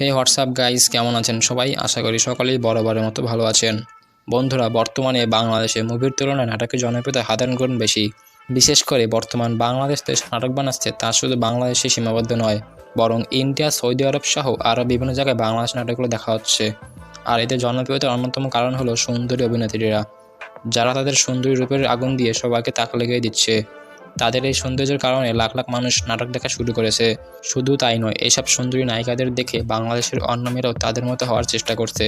হে WhatsApp guys কেমন আছেন সবাই? আশা করি সকলেই বরাবরের মতো ভালো আছেন। বন্ধুরা বর্তমানে বাংলাদেশে মুভির তুলনায় নাটকের জনপ্রিয়তা হাজার গুণ বেশি। বিশেষ করে বর্তমান বাংলাদেশ দেশ নাটক বানাচ্ছে, তা শুধু বাংলাদেশে সীমাবদ্ধ নয়, বরং ইন্ডিয়া, সৌদি আরব সহ আরও বিভিন্ন জায়গায় বাংলাদেশ নাটকগুলো দেখা হচ্ছে। আর এদের জনপ্রিয়তার অন্যতম কারণ হলো সুন্দরী অভিনেত্রীরা, যারা তাদের সুন্দরী রূপের আগুন দিয়ে সবাইকে তাক লেগে দিচ্ছে। তাদের এই সৌন্দর্যের কারণে লাখ লাখ মানুষ নাটক দেখা শুরু করেছে। শুধু তাই নয়, এসব সুন্দরী নায়িকাদের দেখে বাংলাদেশের অন্য মেয়েরাও তাদের মতো হওয়ার চেষ্টা করছে।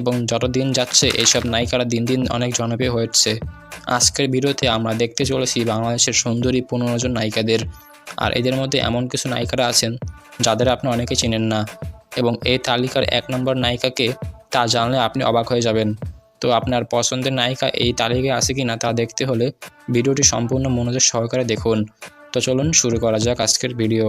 এবং যত দিন যাচ্ছে এইসব নায়িকারা দিন দিন অনেক জনপ্রিয় হচ্ছে আজকের ভিডিওতে আমরা দেখতে চলেছি বাংলাদেশের সুন্দরী পনেরো জন নায়িকাদের। আর এদের মধ্যে এমন কিছু নায়িকারা আছেন যাদের আপনি অনেকে চেনেন না এবং এই তালিকার এক নম্বর নায়িকাকে তা জানলে আপনি অবাক হয়ে যাবেন। তো আপনার পছন্দের নায়িকা এই তালিকায় আছে কি না তা দেখতে হলে ভিডিওটি সম্পূর্ণ মনোযোগ সহকারে দেখুন। তো চলুন শুরু করা যাক আজকের ভিডিও।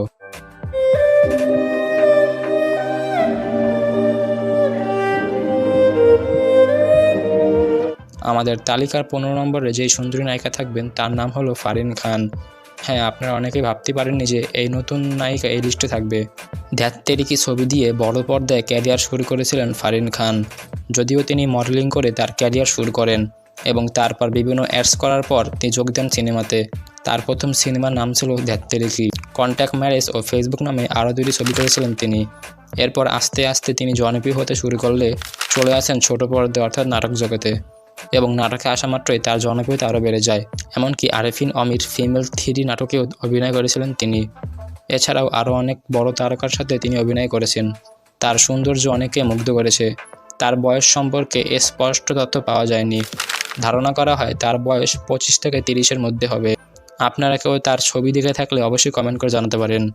আমাদের তালিকার পনেরো নম্বরে যেই সুন্দরী নায়িকা থাকবেন, তার নাম হলো ফারিন খান। হ্যাঁ আপনারা অনেকেই ভাবতে পারেননি যে এই নতুন নায়িকা এই লিস্টে থাকবে। ধ্যাত্তেরিকি ছবি দিয়ে বড় পর্দায় ক্যারিয়ার শুরু করেছিলেন ফারিন খান। যদিও তিনি মডেলিং করে তার ক্যারিয়ার শুরু করেন এবং তারপর বিভিন্ন অ্যাডস করার পর তিনি যোগ দেন সিনেমাতে। তার প্রথম সিনেমার নাম ছিল ধ্যাত্তেরিকি কন্ট্যাক্ট ম্যারেজ ও ফেসবুক নামে আরও দুটি ছবি করেছিলেন তিনি। এরপর আস্তে আস্তে তিনি জনপ্রিয় হতে শুরু করলে চলে আসেন ছোট পর্দায়, অর্থাৎ নাটক জগতে। এবং নাটকে আসা মাত্রই তার জনপ্রিয়তা আরও বেড়ে যায়। এমনকি আরেফিন অমির ফিমেল থ্রি নাটকেও অভিনয় করেছিলেন তিনি। এছাড়াও আরও অনেক বড় তারকার সাথে তিনি অভিনয় করেছেন। তার সৌন্দর্য অনেকে মুগ্ধ করেছে। তার বয়স সম্পর্কে স্পষ্ট তথ্য পাওয়া যায়নি। ধারণা করা হয় তার বয়স পঁচিশ থেকে তিরিশের মধ্যে হবে। আপনারা কেউ তার ছবি দেখে থাকলে অবশ্যই কমেন্ট করে জানাতে পারেন।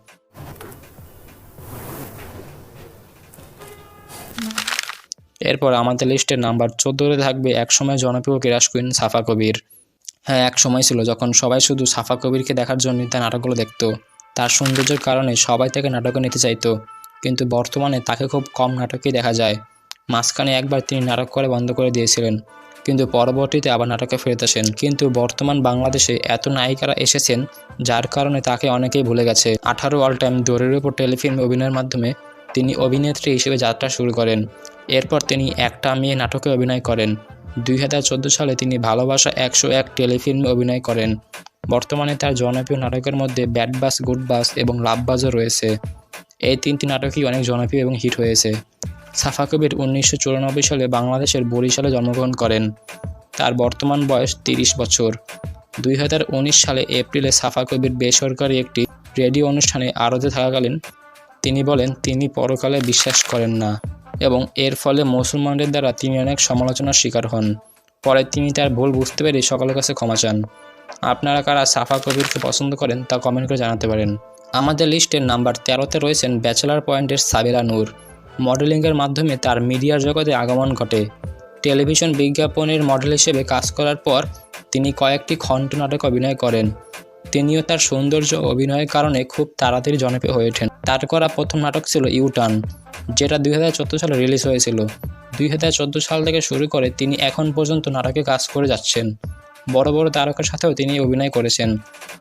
এরপর আমাদের লিস্টের নাম্বার চোদ্দোতে থাকবে একসময় জনপ্রিয় ক্রাশ কুইন সাফা কবির। হ্যাঁ এক সময় ছিল, যখন সবাই শুধু সাফা কবিরকে দেখার জন্য তার নাটকগুলো দেখত। তার সৌন্দর্যের কারণে সবাই তাকে নাটকে নিতে চাইতো। কিন্তু বর্তমানে তাকে খুব কম নাটকেই দেখা যায়। মাঝখানে একবার তিনি নাটক করে বন্ধ করে দিয়েছিলেন, কিন্তু পরবর্তীতে আবার নাটকে ফেরত আসেন। কিন্তু বর্তমান বাংলাদেশে এত নায়িকারা এসেছেন, যার কারণে তাকে অনেকেই ভুলে গেছে। আঠারো অল টাইম দৌড়ের উপর টেলিফিল্ম অভিনয়ের মাধ্যমে তিনি অভিনেত্রী হিসেবে যাত্রা শুরু করেন। এরপর তিনি একটা মেয়ে নাটকে অভিনয় করেন। দুই হাজার চোদ্দ সালে তিনি ভালোবাসা একশো এক টেলিফিল্মে অভিনয় করেন। বর্তমানে তার জনপ্রিয় নাটকের মধ্যে ব্যাড বাস, গুড বাস এবং লাভ বাজও রয়েছে। এই তিনটি নাটকই অনেক জনপ্রিয় এবং হিট হয়েছে। সাফা কবির উনিশশো চুরানব্বই সালে বাংলাদেশের বরিশালে জন্মগ্রহণ করেন। তার বর্তমান বয়স তিরিশ বছর। দুই হাজার উনিশ সালে এপ্রিলে সাফা কবির বেসরকারি একটি রেডিও অনুষ্ঠানে আরতে থাকাকালীন তিনি বলেন, তিনি পরকালে বিশ্বাস করেন না। এবং এর ফলে মুসলমানদের দ্বারা তিনি অনেক সমালোচনার শিকার হন। পরে তিনি তার ভুল বুঝতে পেরে সকলের কাছে ক্ষমা চান। আপনারা কারা সাফা কবিরকে পছন্দ করেন তা কমেন্ট করে জানাতে পারেন। আমাদের লিস্টের নাম্বার তেরোতে রয়েছেন ব্যাচেলার পয়েন্টের সাবিরা নূর। মডেলিংয়ের মাধ্যমে তার মিডিয়ার জগতে আগমন ঘটে। টেলিভিশন বিজ্ঞাপনের মডেল হিসেবে কাজ করার পর তিনি কয়েকটি খণ্ড নাটক অভিনয় করেন। তিনিও তার সৌন্দর্য অভিনয়ের কারণে খুব তাড়াতাড়ি জনপ্রিয় হয়ে ওঠেন। তার করা প্রথম নাটক ছিল ইউটার্ন, যেটা দুই হাজার চোদ্দ সালে রিলিজ হয়েছিল। দুই হাজার চোদ্দ সাল থেকে শুরু করে তিনি এখন পর্যন্ত নাটকে কাজ করে যাচ্ছেন। বড় বড় তারকার সাথেও তিনি অভিনয় করেছেন।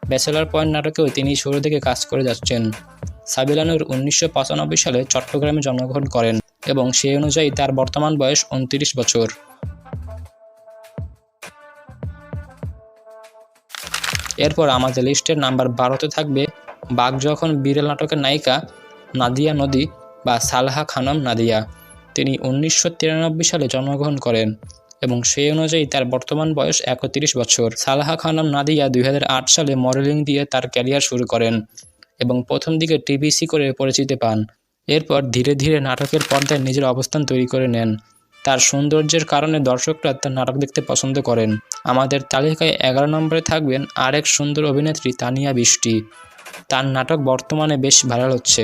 ব্যাচেলার পয়েন্ট নাটকেও তিনি শুরু থেকে কাজ করে যাচ্ছেন। সাবিলানুর উনিশশো পঁচানব্বই সালে চট্টগ্রামে জন্মগ্রহণ করেন এবং সেই অনুযায়ী তার বর্তমান বয়স উনত্রিশ বছর। এরপর আমাদের লিস্টের নাম্বার বারোতে থাকবে বাঘ যখন বিড়াল নাটকের নায়িকা নাদিয়া নদী বা সালহা খানম নাদিয়া। তিনি উনিশশো তিরানব্বই সালে জন্মগ্রহণ করেন এবং সেই অনুযায়ী তার বর্তমান বয়স একত্রিশ বছর। সালহা খানম নাদিয়া দুই হাজার আট সালে মডেলিং দিয়ে তার ক্যারিয়ার শুরু করেন এবং প্রথম দিকে টিভিসি করে পরিচিতি পান। এরপর ধীরে ধীরে নাটকের পর্দায় নিজের অবস্থান তৈরি করে নেন। তার সৌন্দর্যের কারণে দর্শকরা তার নাটক দেখতে পছন্দ করেন। আমাদের তালিকায় এগারো নম্বরে থাকবেন আরেক সুন্দর অভিনেত্রী তানিয়া বৃষ্টি। তার নাটক বর্তমানে বেশ ভাইরাল হচ্ছে।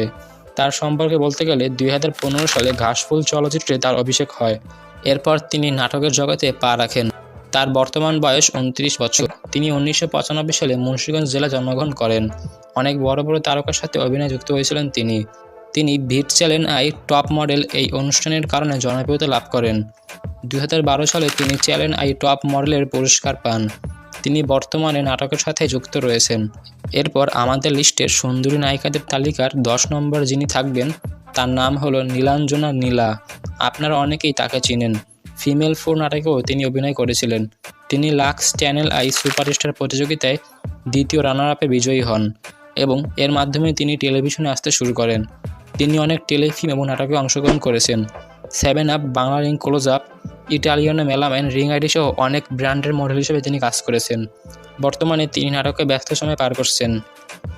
তার সম্পর্কে বলতে গেলে দুই হাজার পনেরো সালে ঘাসফুল চলচ্চিত্রে তার অভিষেক হয়। এরপর তিনি নাটকের জগতে পা রাখেন। তার বর্তমান বয়স উনত্রিশ বছর। তিনি উনিশশো পঁচানব্বই সালে মুন্সিগঞ্জ জেলা জন্মগ্রহণ করেন। অনেক বড় বড় তারকার সাথে অভিনয় যুক্ত হয়েছিলেন তিনি। তিনি Veet channel I top model এই অনুষ্ঠানের কারণে জনপ্রিয়তা লাভ করেন। দু হাজার বারো সালে তিনি চ্যানেল আই টপ মডেলের পুরস্কার পান। তিনি বর্তমানে নাটকের সাথে যুক্ত রয়েছেন। এরপর আমাদের লিস্টের সুন্দরী নায়িকাদের তালিকার দশ নম্বর যিনি থাকবেন, তার নাম হলো নীলাঞ্জনা নীলা। আপনারা অনেকেই তাকে চিনেন। ফিমেল ফোর নাটকেও তিনি অভিনয় করেছিলেন। তিনি লাক্স চ্যানেল আই সুপারস্টার প্রতিযোগিতায় দ্বিতীয় রানার আপে বিজয়ী হন এবং এর মাধ্যমে তিনি টেলিভিশনে আসতে শুরু করেন। তিনি অনেক টেলিফিল্ম এবং নাটকে অংশগ্রহণ করেছেন। Seven up Bangla ring close up, Italiano melamine ring ID সহ অনেক ব্র্যান্ডের মডেল হিসেবে তিনি কাজ করেছেন। বর্তমানে তিনি নাটকে ব্যস্ত সময় পার করছেন।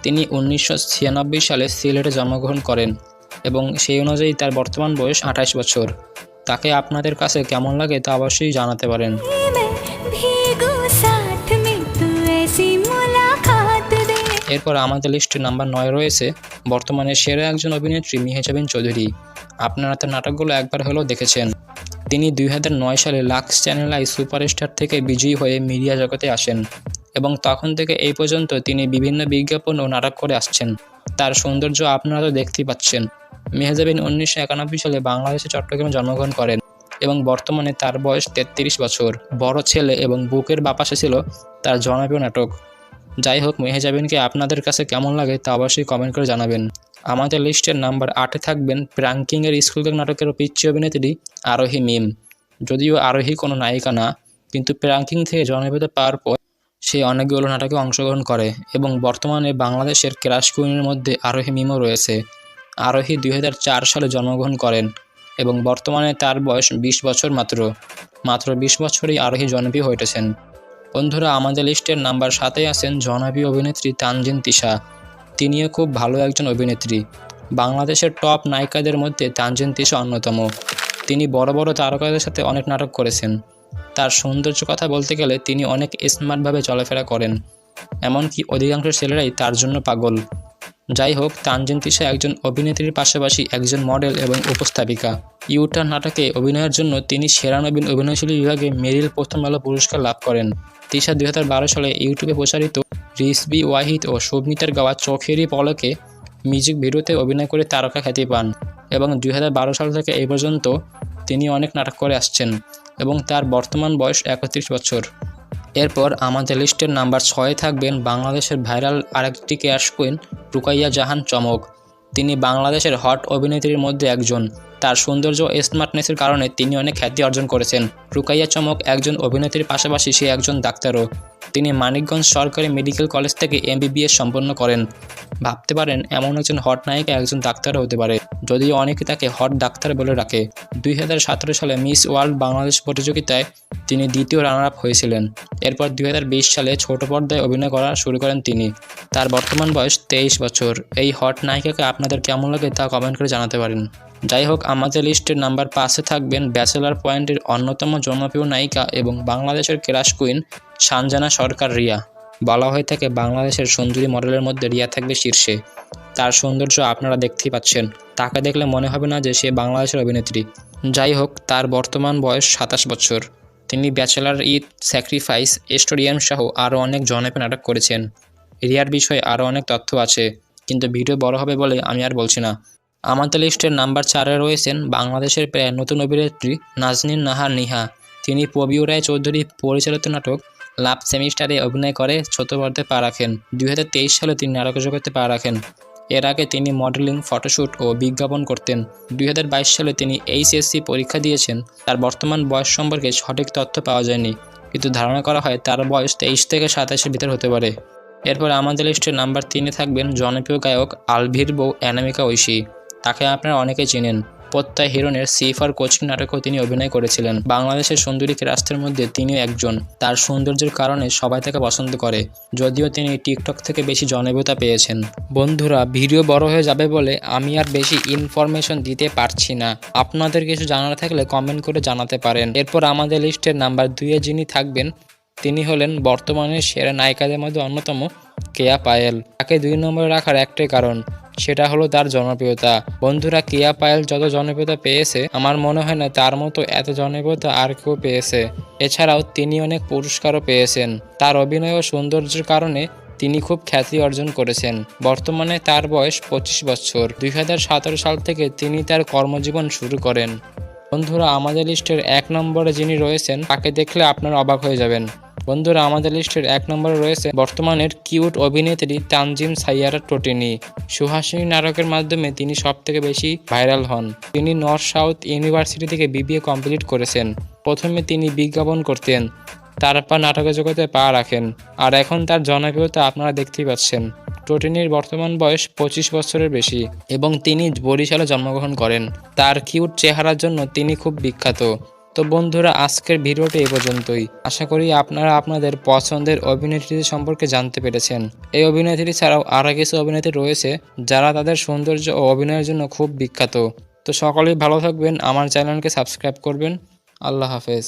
তিনি উনিশশো ছিয়ানব্বই সালে সিলেটে জন্মগ্রহণ করেন এবং সেই অনুযায়ী তার বর্তমান বয়স আঠাশ বছর। তাকে আপনাদের কাছে কেমন লাগে তা অবশ্যই জানাতে পারেন। এরপর আমাদের লিস্টে নাম্বার নয় রয়েছে। বর্তমানে সেরা একজন অভিনেত্রী মিহেজাবিন চৌধুরী। আপনারা তার নাটকগুলো একবার হলেও দেখেছেন। তিনি দুই নয় সালে লাক্স চ্যানেল আই সুপারস্টার থেকে বিজয়ী হয়ে মিডিয়া জগতে আসেন এবং তখন থেকে এই পর্যন্ত তিনি বিভিন্ন বিজ্ঞাপন ও নাটক করে আসছেন। তার সৌন্দর্য আপনারা তো দেখতেই পাচ্ছেন। মেহেজাবিন উনিশশো একানব্বই সালে বাংলাদেশের চট্টগ্রামে জন্মগ্রহণ করেন এবং বর্তমানে তার বয়স তেত্রিশ বছর। বড় ছেলে এবং বুকের বাপাসে ছিল তার জনপ্রিয় নাটক। যাই হোক, মেহেজাবিনকে আপনাদের কাছে কেমন লাগে তা অবশ্যই কমেন্ট করে জানাবেন। আমাদের লিস্টের নাম্বার আটে থাকবেন প্র্যাঙ্কিংয়ের স্কুল নাটকের পিচ্ছি অভিনেত্রী আরোহী মিম। যদিও আরোহী কোনো নায়িকা না, কিন্তু প্র্যাঙ্কিং থেকে জনপ্রিয়তা পাওয়ার পর সে অনেকগুলো নাটকে অংশগ্রহণ করে এবং বর্তমানে বাংলাদেশের ক্রাশ কুইনের মধ্যে আরোহী মিমও রয়েছে। আরোহী দুই হাজার চার সালে জন্মগ্রহণ করেন এবং বর্তমানে তার বয়স বিশ বছর মাত্র। মাত্র বিশ বছরেই আরোহী জনপ্রিয় হয়ে উঠেছেন। বন্ধুরা, আমাদের লিস্টের নাম্বার সাথে আছেন জনাবি অভিনেত্রী তানজিন তিশা। তিনিও খুব ভালো একজন অভিনেত্রী। বাংলাদেশের টপ নায়িকাদের মধ্যে তানজিন তিশা অন্যতম। তিনি বড় বড় তারকাদের সাথে অনেক নাটক করেছেন। তার সৌন্দর্য কথা বলতে গেলে তিনি অনেক স্মার্টভাবে চলাফেরা করেন। এমনকি অধিকাংশ ছেলেরাই তার জন্য পাগল। যাই হোক তানজিন তিশা একজন অভিনেত্রীর পাশাপাশি একজন মডেল এবং উপস্থাপিকা। ইউটার নাটকে অভিনয়ের জন্য তিনি সেরা নবীন অভিনয়শীলী বিভাগে মেরিল প্রথম আলো পুরস্কার লাভ করেন। তিশা দুই হাজার বারো সালে ইউটিউবে প্রচারিত রিসবি ওয়াহিদ ও শোভমিতার গাওয়া চোখেরই পলকে মিউজিক ভিডিওতে অভিনয় করে তারকা খ্যাতি পান এবং দুই হাজার বারো সাল থেকে এই পর্যন্ত তিনি অনেক নাটক করে আসছেন এবং তার বর্তমান বয়স একত্রিশ বছর। এরপর আমাদের লিস্টের নাম্বার ছয়ে থাকবেন বাংলাদেশের ভাইরাল আরেকটি ক্যাশ কুইন, রুকাইয়া জাহান চমক। তিনি বাংলাদেশের হট অভিনেত্রীর মধ্যে একজন। তার সৌন্দর্য স্মার্টনেসের কারণে তিনি অনেক খ্যাতি অর্জন করেছেন। রুকাইয়া চমক একজন অভিনেত্রীর পাশাপাশি সে একজন ডাক্তারও। তিনি মানিকগঞ্জ সরকারি মেডিকেল কলেজ থেকে এমবিবিএস সম্পন্ন করেন। ভাবতে পারেন, এমন একজন হট নায়িকা একজন ডাক্তারও হতে পারে। যদিও অনেকে তাকে হট ডাক্তার বলে রাখে, দুই হাজার সতেরো সালে মিস ওয়ার্ল্ড বাংলাদেশ প্রতিযোগিতায় তিনি দ্বিতীয় রানার আপ হয়েছিলেন। এরপর দুই হাজার বিশ সালে ছোট পর্দায় অভিনয় করা শুরু করেন তিনি। তার বর্তমান বয়স তেইশ বছর। এই হট নায়িকাকে আপনাদের কেমন লাগে তা কমেন্ট করে জানাতে পারেন। যাই হোক, আমাদের লিস্টের নাম্বার পাঁচে থাকবেন ব্যাচেলার পয়েন্টের অন্যতম জনপ্রিয় নায়িকা এবং বাংলাদেশের ক্রাশ কুইন সানজানা সরকার রিয়া। বলা হয়ে থাকে বাংলাদেশের সুন্দরী মডেলের মধ্যে রিয়া থাকবে শীর্ষে। তার সৌন্দর্য আপনারা দেখতেই পাচ্ছেন। তাকে দেখলে মনে হবে না যে সে বাংলাদেশের অভিনেত্রী। যাই হোক, তার বর্তমান বয়স সাতাশ বছর। তিনি ব্যাচেলার ইথ স্যাক্রিফাইস, স্টোরিয়াম সহ আরও অনেক জনপ্রিয় নাটক করেছেন। রিয়ার বিষয়ে আরও অনেক তথ্য আছে, কিন্তু ভিডিও বড় হবে বলে আমি আর বলছি না। আমাদের লিস্টের নাম্বার চারে রয়েছেন বাংলাদেশের প্রায় নতুন অভিনেত্রী নাজনীন নাহার নিহা। তিনি পবিউ রায় চৌধুরী পরিচালিত নাটক লাভ সেমিস্টারে অভিনয় করে ছোট পর্দায় পা রাখেন। দুই হাজার তেইশ সালে তিনি নাটক জগতে পা রাখেন। এর আগে তিনি মডেলিং ফটোশ্যুট ও বিজ্ঞাপন করতেন। দুই হাজার বাইশ সালে তিনি এইচএসসি পরীক্ষা দিয়েছেন। তার বর্তমান বয়স সম্পর্কে সঠিক তথ্য পাওয়া যায়নি। কিন্তু ধারণা করা হয় তার বয়স তেইশ থেকে সাতাশের ভিতর হতে পারে। এরপর আমাদের লিস্টে নাম্বার তিনে থাকবেন জনপ্রিয় গায়ক আলভির বউ অ্যানামিকা ঐশী। তাকে আপনারা অনেকে চেনেন। প্রত্যয় হিরণের সিফার কোচিং নাটকেও তিনি অভিনয় করেছিলেন। বাংলাদেশের সুন্দরী রাস্তার মধ্যে তিনিও একজন। তার সৌন্দর্যের কারণে সবাই তাকে পছন্দ করে, যদিও তিনি টিকটক থেকে বেশি জনপ্রিয়তা পেয়েছেন। বন্ধুরা, ভিডিও বড় হয়ে যাবে বলে আমি আর বেশি ইনফরমেশন দিতে পারছি না। আপনাদের কিছু জানার থাকলে কমেন্ট করে জানাতে পারেন। এরপর আমাদের লিস্টের নাম্বার দুইয়ে যিনি থাকবেন, তিনি হলেন বর্তমানে সেরা নায়িকাদের মধ্যে অন্যতম কেয়া পায়েল। তাকে দুই নম্বরে রাখার একটাই কারণ সেটা হলো তার জনপ্রিয়তা। বন্ধুরা কেয়া পায়েল যত জনপ্রিয়তা পেয়েছে, আমার মনে হয় না তার মতো এত জনপ্রিয়তা আর কেউ পেয়েছে। এছাড়াও তিনি অনেক পুরস্কারও পেয়েছেন। তার অভিনয় ও সৌন্দর্যের কারণে তিনি খুব খ্যাতি অর্জন করেছেন। বর্তমানে তার বয়স পঁচিশ বছর। দুই হাজার সতেরো সাল থেকে তিনি তার কর্মজীবন শুরু করেন। বন্ধুরা, আমাদের লিস্টের এক নম্বরে যিনি রয়েছেন, তাকে দেখলে আপনারা অবাক হয়ে যাবেন। বন্ধুরা, আমাদের লিস্টের এক নম্বরে রয়েছে বর্তমানের কিউট অভিনেত্রী তানজিম সাইয়ারা টোটিনি। সুহাসিনী নাটকের মাধ্যমে তিনি সব থেকে বেশি ভাইরাল হন। তিনি নর্থ সাউথ ইউনিভার্সিটি থেকে বিবিএ কমপ্লিট করেছেন। প্রথমে তিনি বিজ্ঞাপন করতেন। তারপর নাটকের জগতে পা রাখেন। আর এখন তার জনপ্রিয়তা আপনারা দেখতেই পাচ্ছেন। টোটিনির বর্তমান বয়স পঁচিশ বছরের বেশি এবং তিনি বরিশালে জন্মগ্রহণ করেন। তার কিউট চেহারার জন্য তিনি খুব বিখ্যাত। তো বন্ধুরা, আজকের ভিডিওটি এই পর্যন্তই। আশা করি আপনারা আপনাদের পছন্দের অভিনেত্রীদের সম্পর্কে জানতে পেরেছেন। এই অভিনেত্রী ছাড়াও আরও কিছু অভিনেত্রী রয়েছে যারা তাদের সৌন্দর্য ও অভিনয়ের জন্য খুব বিখ্যাত। তো সকলেই ভালো থাকবেন, আমার চ্যানেলকে সাবস্ক্রাইব করবেন। আল্লাহ হাফেজ।